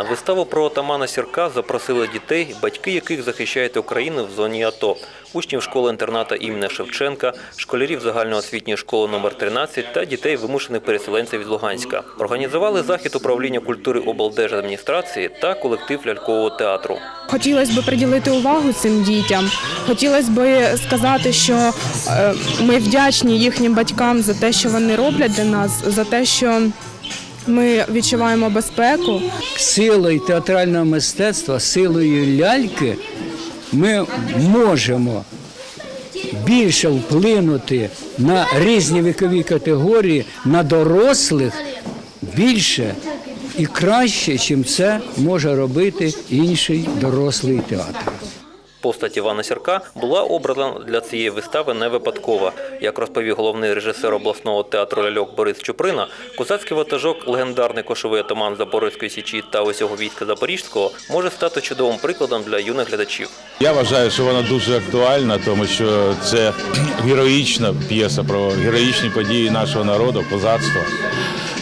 На виставу про отамана Сірка запросили дітей, батьки яких захищають Україну в зоні АТО, учнів школи-інтерната імені Шевченка, школярів загальноосвітньої школи номер 13 та дітей вимушених переселенців із Луганська. Організували захід управління культури облдержадміністрації та колектив лялькового театру. Хотілося б приділити увагу цим дітям. Хотілося б сказати, що е, ми вдячні їхнім батькам за те, що вони роблять для нас, за те, що ми відчуваємо безпеку. силою театрального мистецтва, силою ляльки ми можемо більше вплинути на різні вікові категорії, на дорослих більше і краще, чим це може робити інший дорослий театр. Постать Івана Сірка була обрана для цієї вистави не випадково. Як розповів головний режисер обласного театру ляльок Борис Чуприна, козацький ватажок, легендарний кошовий атаман Запорізької січі та усього війська Запорізького може стати чудовим прикладом для юних глядачів. Я вважаю, що вона дуже актуальна, тому що це героїчна п'єса про героїчні події нашого народу, козацтва.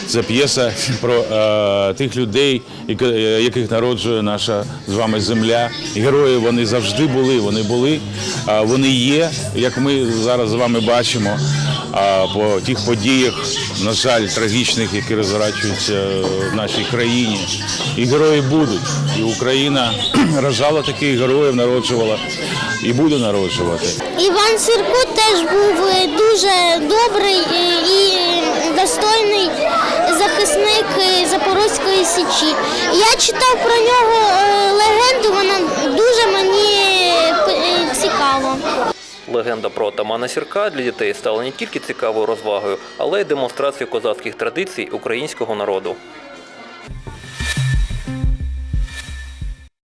Це п'єса про е, тих людей, е, яких народжує наша з вами земля. Герої вони завжди були, вони були, а вони є, як ми зараз з вами бачимо. А по тих подіях, на жаль, трагічних, які розворачуються в нашій країні. І герої будуть. І Україна рожала таких героїв, народжувала і буде народжувати. Іван Сірко теж був е, дуже добрий е, і достойний захисник е, Запорозької січі. Я читав про нього е, легенду, вона дуже мені е, цікава. Легенда про отамана Сірка для дітей стала не тільки цікавою розвагою, але й демонстрацією козацьких традицій українського народу.